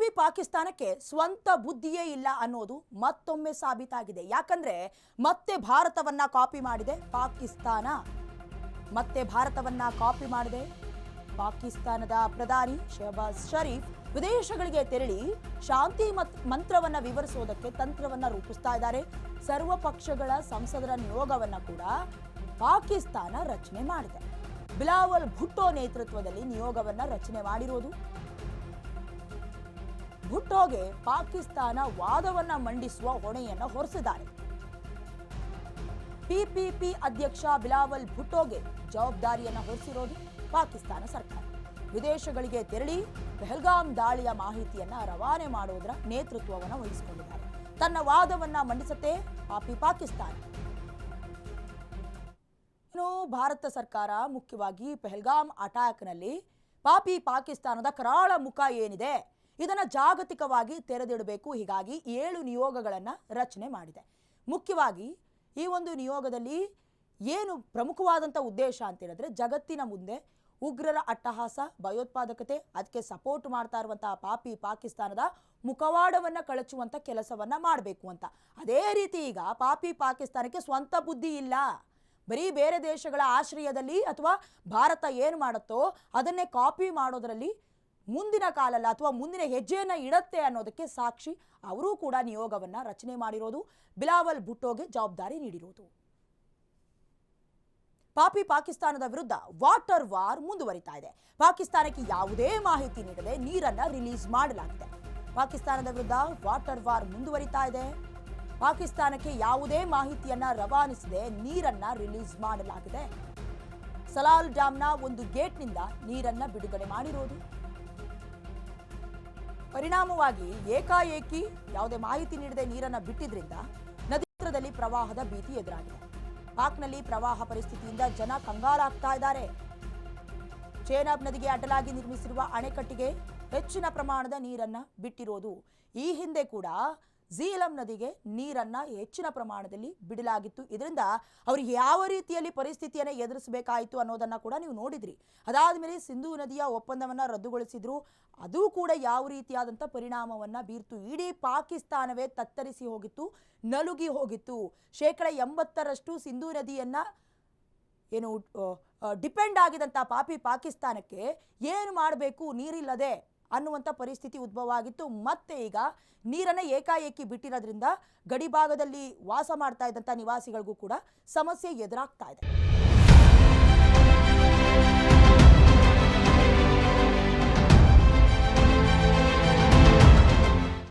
ಪಾಪಿ ಪಾಕಿಸ್ತಾನಕ್ಕೆ ಸ್ವಂತ ಬುದ್ಧಿಯೇ ಇಲ್ಲ ಅನ್ನೋದು ಮತ್ತೊಮ್ಮೆ ಸಾಬೀತಾಗಿದೆ. ಯಾಕಂದ್ರೆ ಮತ್ತೆ ಭಾರತವನ್ನ ಕಾಪಿ ಮಾಡಿದೆ ಪಾಕಿಸ್ತಾನ. ಮತ್ತೆ ಭಾರತವನ್ನ ಕಾಪಿ ಮಾಡಿದೆ ಪಾಕಿಸ್ತಾನದ ಪ್ರಧಾನಿ ಶಹಬಾಜ್ ಶರೀಫ್. ವಿದೇಶಗಳಿಗೆ ತೆರಳಿ ಶಾಂತಿ ಮತ್, ಮಂತ್ರವನ್ನ ವಿವರಿಸೋದಕ್ಕೆ ತಂತ್ರವನ್ನ ರೂಪಿಸ್ತಾ ಇದ್ದಾರೆ. ಸರ್ವ ಪಕ್ಷಗಳ ಸಂಸದರ ನಿಯೋಗವನ್ನ ಕೂಡ ಪಾಕಿಸ್ತಾನ ರಚನೆ ಮಾಡಿದೆ. ಬಿಲಾವಲ್ ಭುಟ್ಟೋ ನೇತೃತ್ವದಲ್ಲಿ ನಿಯೋಗವನ್ನ ರಚನೆ ಮಾಡಿರೋದು. ಭುಟ್ಟೋಗೆ ಪಾಕಿಸ್ತಾನ ವಾದವನ್ನ ಮಂಡಿಸುವ ಹೊಣೆಯನ್ನ ಹೊರಿಸಿದ್ದಾರೆ. ಪಿಪಿಪಿ ಅಧ್ಯಕ್ಷ ಬಿಲಾವಲ್ ಭುಟ್ಟೋಗೆ ಜವಾಬ್ದಾರಿಯನ್ನ ಹೊರಿಸಿರೋದು ಪಾಕಿಸ್ತಾನ ಸರ್ಕಾರ. ವಿದೇಶಗಳಿಗೆ ತೆರಳಿ ಪೆಹಲ್ಗಾಮ್ ದಾಳಿಯ ಮಾಹಿತಿಯನ್ನ ರವಾನೆ ಮಾಡುವುದರ ನೇತೃತ್ವವನ್ನು ವಹಿಸಿಕೊಂಡಿದ್ದಾರೆ. ತನ್ನ ವಾದವನ್ನ ಮಂಡಿಸುತ್ತೆ ಪಾಪಿ ಪಾಕಿಸ್ತಾನ. ಇನ್ನು ಭಾರತ ಸರ್ಕಾರ ಮುಖ್ಯವಾಗಿ ಪೆಹಲ್ಗಾಮ್ ಅಟ್ಯಾಕ್ನಲ್ಲಿ ಪಾಪಿ ಪಾಕಿಸ್ತಾನದ ಕರಾಳ ಮುಖ ಏನಿದೆ? ಇದನ್ನು ಜಾಗತಿಕವಾಗಿ ತೆರೆದಿಡಬೇಕು. ಹೀಗಾಗಿ ಏಳು ನಿಯೋಗಗಳನ್ನು ರಚನೆ ಮಾಡಿದೆ. ಮುಖ್ಯವಾಗಿ ಈ ಒಂದು ನಿಯೋಗದಲ್ಲಿ ಏನು ಪ್ರಮುಖವಾದಂಥ ಉದ್ದೇಶ ಅಂತ ಹೇಳಿದ್ರೆ ಜಗತ್ತಿನ ಮುಂದೆ ಉಗ್ರರ ಅಟ್ಟಹಾಸ, ಭಯೋತ್ಪಾದಕತೆ ಅದಕ್ಕೆ ಸಪೋರ್ಟ್ ಮಾಡ್ತಾ ಇರುವಂತಹ ಪಾಪಿ ಪಾಕಿಸ್ತಾನದ ಮುಖವಾಡವನ್ನು ಕಳಚುವಂಥ ಕೆಲಸವನ್ನ ಮಾಡಬೇಕು ಅಂತ. ಅದೇ ರೀತಿ ಈಗ ಪಾಪಿ ಪಾಕಿಸ್ತಾನಕ್ಕೆ ಸ್ವಂತ ಬುದ್ಧಿ ಇಲ್ಲ. ಬರೀ ಬೇರೆ ದೇಶಗಳ ಆಶ್ರಯದಲ್ಲಿ ಅಥವಾ ಭಾರತ ಏನು ಮಾಡುತ್ತೋ ಅದನ್ನೇ ಕಾಪಿ ಮಾಡೋದರಲ್ಲಿ ಮುಂದಿನ ಕಾಲಲ್ಲ ಅಥವಾ ಮುಂದಿನ ಹೆಜ್ಜೆಯನ್ನು ಇಡತ್ತೆ ಅನ್ನೋದಕ್ಕೆ ಸಾಕ್ಷಿ ಅವರೂ ಕೂಡ ನಿಯೋಗವನ್ನು ರಚನೆ ಮಾಡಿರೋದು. ಬಿಲಾವಲ್ ಭುಟ್ಟೋಗೆ ಜವಾಬ್ದಾರಿ ನೀಡಿರೋದು. ಪಾಪಿ ಪಾಕಿಸ್ತಾನದ ವಿರುದ್ಧ ವಾಟರ್ ವಾರ್ ಮುಂದುವರಿತಾ ಇದೆ. ಪಾಕಿಸ್ತಾನಕ್ಕೆ ಯಾವುದೇ ಮಾಹಿತಿ ನೀಡದೆ ನೀರನ್ನು ರಿಲೀಸ್ ಮಾಡಲಾಗಿದೆ. ಪಾಕಿಸ್ತಾನದ ವಿರುದ್ಧ ವಾಟರ್ ವಾರ್ ಮುಂದುವರಿತಾ ಇದೆ. ಪಾಕಿಸ್ತಾನಕ್ಕೆ ಯಾವುದೇ ಮಾಹಿತಿಯನ್ನ ರವಾನಿಸದೆ ನೀರನ್ನ ರಿಲೀಸ್ ಮಾಡಲಾಗಿದೆ. ಸಲಾಲ್ ಡ್ಯಾಮ್ನ ಒಂದು ಗೇಟ್ನಿಂದ ನೀರನ್ನ ಬಿಡುಗಡೆ ಮಾಡಿರೋದು. ಪರಿಣಾಮವಾಗಿ ಏಕಾಏಕಿ ಯಾವುದೇ ಮಾಹಿತಿ ನೀಡದೆ ನೀರನ್ನ ಬಿಟ್ಟಿದ್ರಿಂದ ನದಿ ಪ್ರವಾಹದ ಭೀತಿ ಎದುರಾಗಿದೆ. ಪಾಕ್ನಲ್ಲಿ ಪ್ರವಾಹ ಪರಿಸ್ಥಿತಿಯಿಂದ ಜನ ಕಂಗಾಲಾಗ್ತಾ ಇದ್ದಾರೆ. ಚೇನಾಬ್ ನದಿಗೆ ಅಡ್ಡಲಾಗಿ ನಿರ್ಮಿಸಿರುವ ಅಣೆಕಟ್ಟಿಗೆ ಹೆಚ್ಚಿನ ಪ್ರಮಾಣದ ನೀರನ್ನ ಬಿಟ್ಟಿರೋದು ಈ ಹಿಂದೆ ಕೂಡ ಝೀಲಂ ನದಿಗೆ ನೀರನ್ನ ಹೆಚ್ಚಿನ ಪ್ರಮಾಣದಲ್ಲಿ ಬಿಡಲಾಗಿತ್ತು. ಇದರಿಂದ ಅವರಿಗೆ ಯಾವ ರೀತಿಯಲ್ಲಿ ಪರಿಸ್ಥಿತಿಯನ್ನು ಎದುರಿಸಬೇಕಾಯಿತು ಅನ್ನೋದನ್ನ ಕೂಡ ನೀವು ನೋಡಿದ್ರಿ. ಅದಾದ್ಮೇಲೆ ಸಿಂಧೂ ನದಿಯ ಒಪ್ಪಂದವನ್ನು ರದ್ದುಗೊಳಿಸಿದ್ರು. ಅದು ಕೂಡ ಯಾವ ರೀತಿಯಾದಂಥ ಪರಿಣಾಮವನ್ನ ಬೀರ್ತು. ಇಡೀ ಪಾಕಿಸ್ತಾನವೇ ತತ್ತರಿಸಿ ಹೋಗಿತ್ತು, ನಲುಗಿ ಹೋಗಿತ್ತು. ಶೇಕಡ ಎಂಬತ್ತರಷ್ಟು ಸಿಂಧೂ ನದಿಯನ್ನ ಏನು ಡಿಪೆಂಡ್ ಆಗಿದಂಥ ಪಾಪಿ ಪಾಕಿಸ್ತಾನಕ್ಕೆ ಏನು ಮಾಡಬೇಕು? ನೀರಿಲ್ಲದೆ ಅನ್ನುವಂಥ ಪರಿಸ್ಥಿತಿ ಉದ್ಭವ ಆಗಿತ್ತು ಮತ್ತೆ ಈಗ ನೀರನ್ನು ಏಕಾಏಕಿ ಬಿಟ್ಟಿರೋದ್ರಿಂದ ಗಡಿಭಾಗದಲ್ಲಿ ವಾಸ ಮಾಡ್ತಾ ಇದ್ದಂಥ ನಿವಾಸಿಗಳಿಗೂ ಕೂಡ ಸಮಸ್ಯೆ ಎದುರಾಗ್ತಾ ಇದೆ.